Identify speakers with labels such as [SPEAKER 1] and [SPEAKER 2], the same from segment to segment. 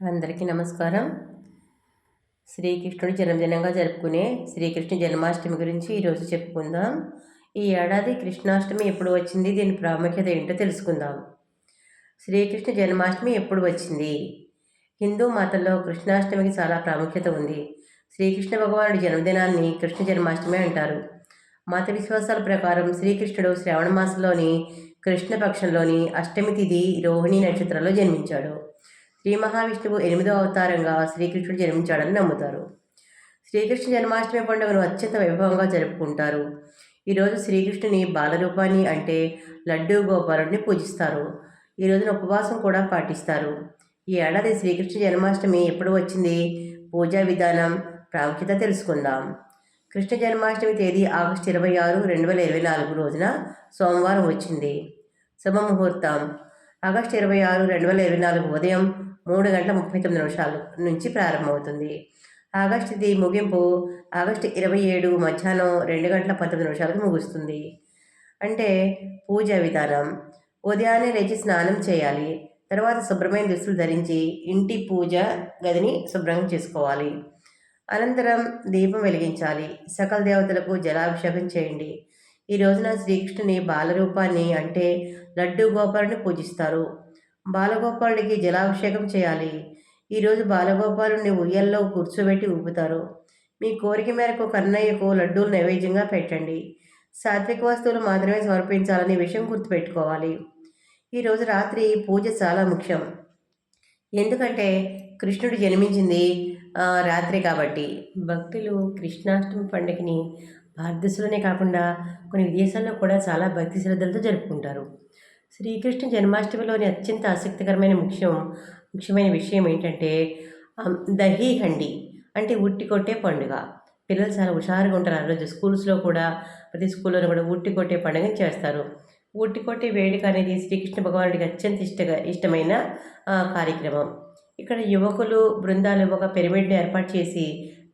[SPEAKER 1] అందరికీ నమస్కారం. శ్రీకృష్ణుడు జన్మదినంగా జరుపుకునే శ్రీకృష్ణ జన్మాష్టమి గురించి ఈరోజు చెప్పుకుందాం. ఈ ఏడాది కృష్ణాష్టమి ఎప్పుడు వచ్చింది? దీని ప్రాముఖ్యత ఏంటో తెలుసుకుందాం. శ్రీకృష్ణ జన్మాష్టమి ఎప్పుడు వచ్చింది? హిందూ మతంలో కృష్ణాష్టమికి చాలా ప్రాముఖ్యత ఉంది. శ్రీకృష్ణ భగవానుడి జన్మదినాన్ని కృష్ణ జన్మాష్టమి అంటారు. మత విశ్వాసాల ప్రకారం శ్రీకృష్ణుడు శ్రావణ మాసంలోని కృష్ణపక్షంలోని అష్టమి తిథి రోహిణి నక్షత్రంలో జన్మించాడు. శ్రీ మహావిష్ణువు ఎనిమిదో అవతారంగా శ్రీకృష్ణుడు జన్మించాడని నమ్ముతారు. శ్రీకృష్ణ జన్మాష్టమి పండుగను అత్యంత వైభవంగా జరుపుకుంటారు. ఈరోజు శ్రీకృష్ణుని బాలరూపాన్ని అంటే లడ్డూ గోపాలుడిని పూజిస్తారు. ఈ రోజున ఉపవాసం కూడా పాటిస్తారు. ఈ ఏడాది శ్రీకృష్ణ జన్మాష్టమి ఎప్పుడు వచ్చింది? పూజా విధానం ప్రాముఖ్యత తెలుసుకుందాం. కృష్ణ జన్మాష్టమి తేదీ ఆగస్టు ఇరవై ఆరు రెండు వేల ఇరవై నాలుగు రోజున సోమవారం వచ్చింది. శుభముహూర్తం. ఆగస్టు ఇరవై ఆరు రెండు వేల ఇరవై నాలుగు ఉదయం మూడు గంటల ముప్పై తొమ్మిది నిమిషాలు నుంచి ప్రారంభమవుతుంది. ఆగస్టుది ముగింపు ఆగస్టు ఇరవై ఏడు మధ్యాహ్నం రెండు గంటల పంతొమ్మిది నిమిషాలకు ముగుస్తుంది. అంటే పూజ విధానం. ఉదయాన్నే లేచి స్నానం చేయాలి. తర్వాత శుభ్రమైన దుస్తులు ధరించి ఇంటి పూజ గదిని శుభ్రం చేసుకోవాలి. అనంతరం దీపం వెలిగించాలి. సకల దేవతలకు జలాభిషేకం చేయండి. ఈ రోజున శ్రీకృష్ణుని బాలరూపాన్ని అంటే లడ్డూ గోపాలని పూజిస్తారు. బాలగోపాలుడికి జలాభిషేకం చేయాలి. ఈరోజు బాలగోపాలుని ఉయ్యల్లో కూర్చోబెట్టి ఊపుతారు. మీ కోరిక మేరకు కన్నయ్యకు లడ్డూలు నైవేద్యంగా పెట్టండి. సాత్విక వస్తువులు మాత్రమే సమర్పించాలనే విషయం గుర్తుపెట్టుకోవాలి. ఈరోజు రాత్రి పూజ చాలా ముఖ్యం. ఎందుకంటే కృష్ణుడు జన్మించింది రాత్రి కాబట్టి. భక్తులు కృష్ణాష్టమి పండుగని భారతదేశంలోనే కాకుండా కొన్ని విదేశాల్లో కూడా చాలా భక్తి శ్రద్ధలతో జరుపుకుంటారు. శ్రీకృష్ణ జన్మాష్టమిలోని అత్యంత ఆసక్తికరమైన ముఖ్యం ముఖ్యమైన విషయం ఏంటంటే దహీ హండి అంటే ఉట్టి కొట్టే పండుగ. పిల్లలు చాలా హుషారుగా ఉంటారు. ఆ రోజు స్కూల్స్లో కూడా ప్రతి స్కూల్లోనూ కూడా ఉట్టి కొట్టే పండుగని చేస్తారు. ఉట్టి కొట్టే వేడుక అనేది శ్రీకృష్ణ భగవానుడికి అత్యంత ఇష్టగా ఇష్టమైన కార్యక్రమం. ఇక్కడ యువకులు బృందాలు ఒక పిరమిడ్ని ఏర్పాటు చేసి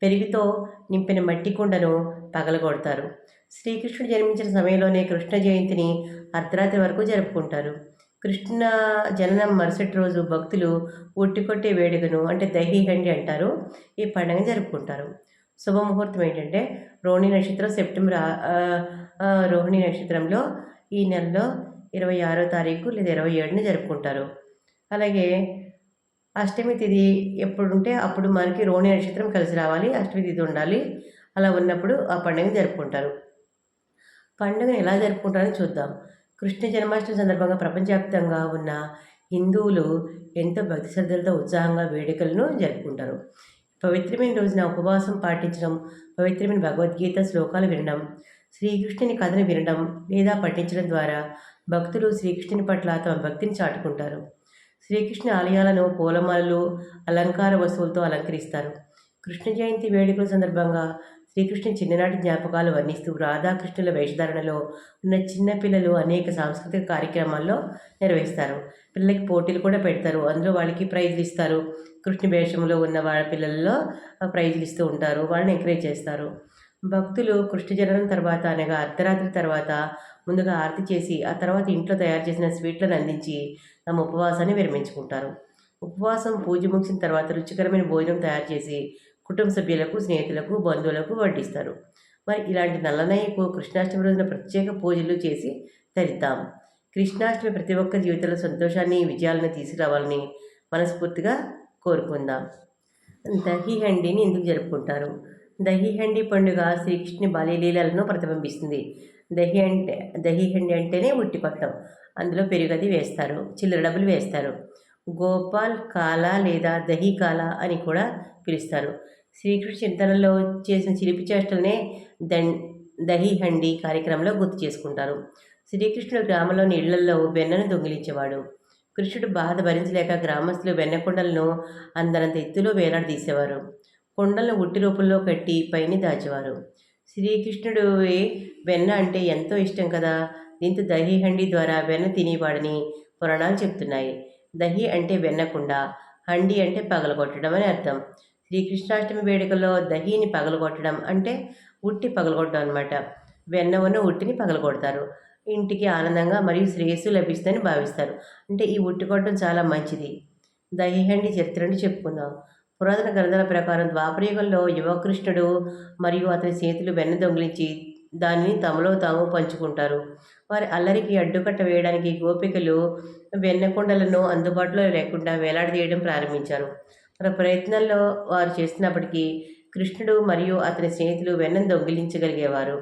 [SPEAKER 1] పెరుగుతో నింపిన మట్టి కుండను పగలగొడతారు. శ్రీకృష్ణుడు జన్మించిన సమయంలోనే కృష్ణ జయంతిని అర్ధరాత్రి వరకు జరుపుకుంటారు. కృష్ణ జననం మరుసటి రోజు భక్తులు కొట్టే వేడుకను అంటే దహీహండి అంటారు. ఈ పండుగ జరుపుకుంటారు. శుభముహూర్తం ఏంటంటే రోహిణి నక్షత్రం సెప్టెంబర్ రోహిణి నక్షత్రంలో ఈ నెలలో ఇరవై ఆరో తారీఖు లేదా ఇరవై ఏడున జరుపుకుంటారు. అలాగే అష్టమి తిథి ఎప్పుడు ఉంటే అప్పుడు మనకి రోహిణి నక్షత్రం కలిసి రావాలి అష్టమి తిథి ఉండాలి. అలా ఉన్నప్పుడు ఆ పండుగ జరుపుకుంటారు. పండుగను ఎలా జరుపుకుంటారని చూద్దాం. కృష్ణ జన్మాష్టమి సందర్భంగా ప్రపంచవ్యాప్తంగా ఉన్న హిందువులు ఎంతో భక్తి శ్రద్ధలతో ఉత్సాహంగా వేడుకలను జరుపుకుంటారు. పవిత్రమైన రోజున ఉపవాసం పాటించడం పవిత్రమైన భగవద్గీత శ్లోకాలు వినడం శ్రీకృష్ణుని కథను వినడం లేదా పఠించడం ద్వారా భక్తులు శ్రీకృష్ణుని పట్ల తమ భక్తిని చాటుకుంటారు. శ్రీకృష్ణ ఆలయాలను పూలమాలలు అలంకార వస్తువులతో అలంకరిస్తారు. కృష్ణ జయంతి వేడుకల సందర్భంగా శ్రీకృష్ణ చిన్ననాటి జ్ఞాపకాలు వర్ణిస్తూ రాధాకృష్ణుల వేషధారణలో ఉన్న చిన్నపిల్లలు అనేక సాంస్కృతిక కార్యక్రమాల్లో నిర్వహిస్తారు. పిల్లలకి పోటీలు కూడా పెడతారు. అందులో వాళ్ళకి ప్రైజ్లు ఇస్తారు. కృష్ణ వేషంలో ఉన్న వాళ్ళ పిల్లల్లో ప్రైజ్లు ఇస్తూ ఉంటారు. వాళ్ళని ఎంకరేజ్ చేస్తారు. భక్తులు కృష్ణ జననం తర్వాత అనగా అర్ధరాత్రి తర్వాత ముందుగా ఆరతి చేసి ఆ తర్వాత ఇంట్లో తయారు చేసిన స్వీట్లను అందించి తమ ఉపవాసాన్ని విరమించుకుంటారు. ఉపవాసం పూజ ముగిసిన తర్వాత రుచికరమైన భోజనం తయారు చేసి కుటుంబ సభ్యులకు స్నేహితులకు బంధువులకు వడ్డిస్తారు. మరి ఇలాంటి నల్లనయ్యకు కృష్ణాష్టమి రోజున ప్రత్యేక పూజలు చేసి తరిద్దాం. కృష్ణాష్టమి ప్రతి ఒక్క జీవితంలో సంతోషాన్ని విజయాలను తీసుకురావాలని మనస్ఫూర్తిగా కోరుకుందాం. దహి హండిని ఎందుకు జరుపుకుంటారు? దహి హండి పండుగ శ్రీకృష్ణుని బాల్యలీలలను ప్రతిబింబిస్తుంది. దహి అంటే దహి హండి అంటేనే ఉట్టిపట్టడం అందులో పెరుగది వేస్తారు చిల్లర డబ్బులు వేస్తారు. గోపాల్ కాల లేదా దహి కాల అని కూడా పిలుస్తారు. శ్రీకృష్ణ చింతనలో చేసిన చిలిపి చేష్టలనే దం దహిహండి కార్యక్రమంలో గుర్తు చేసుకుంటారు. శ్రీకృష్ణుడు గ్రామంలోని ఇళ్ళలో వెన్నను దొంగిలించేవాడు. కృష్ణుడు బాధ భరించలేక గ్రామస్తులు వెన్న కుండలను అందరంత ఎత్తులో వేలాడదీసేవారు కుండలను ఉట్టి రూపంలో కట్టి పైని దాచేవారు. శ్రీకృష్ణుడు వెన్న అంటే ఎంతో ఇష్టం కదా దీంతో దహిహండి ద్వారా వెన్న తినేవాడని పురాణాలు చెప్తున్నాయి. దహి అంటే వెన్నకుండ హండి అంటే పగలగొట్టడం అని అర్థం. శ్రీకృష్ణాష్టమి వేడుకల్లో దహీని పగలగొట్టడం అంటే ఉట్టి పగలగొట్టడం అనమాట వెన్న ఉన్న ఉట్టిని పగలగొడతారు. ఇంటికి ఆనందంగా మరియు శ్రేయస్సు లభిస్తుందని భావిస్తారు. అంటే ఈ ఉట్టి కొట్టడం చాలా మంచిది. దహిహండి చరిత్రను చెప్పుకుందాం. పురాతన గ్రంథాల ప్రకారం ద్వాపరయుగంలో యువకృష్ణుడు మరియు అతని చేతులు వెన్న దొంగిలించి దానిని తమలో తాము పంచుకుంటారు. వారి అల్లరికి అడ్డుకట్ట వేయడానికి గోపికలు వెన్నకొండలను అందుబాటులో లేకుండా వేలాడదీయడం ప్రారంభించారు. వారి ప్రయత్నంలో వారు చేస్తున్నప్పటికీ కృష్ణుడు మరియు అతని స్నేహితులు వెన్నను దొంగిలించగలిగేవారు.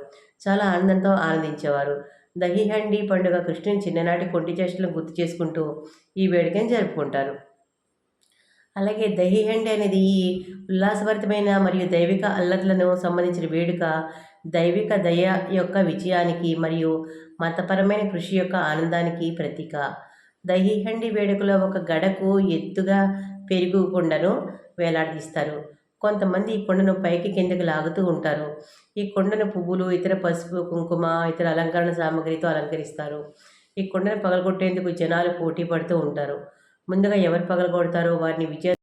[SPEAKER 1] చాలా ఆనందంతో ఆనందించేవారు. దహిహండి పండుగ కృష్ణుని చిన్ననాటి కొంటి చేష్టలను గుర్తు చేసుకుంటూ ఈ వేడుకను జరుపుకుంటారు. అలాగే దహిహండి అనేది ఈ ఉల్లాసభరితమైన మరియు దైవిక అల్లర్లను సంబంధించిన వేడుక దైవిక దయ యొక్క విజయానికి మరియు మతపరమైన కృషి యొక్క ఆనందానికి ప్రతీక. దహిహండి వేడుకలో ఒక గడకు ఎత్తుగా పెరుగు కుండను వేలాడదీస్తారు. కొంతమంది ఈ కొండను పైకి కిందకి లాగుతూ ఉంటారు. ఈ కొండను పువ్వులు ఇతర పసుపు కుంకుమ ఇతర అలంకరణ సామాగ్రితో అలంకరిస్తారు. ఈ కొండను పగలగొట్టేందుకు జనాలు పోటీ పడుతూ ఉంటారు. ముందుగా ఎవరు పగలగొడతారో వారిని విజయ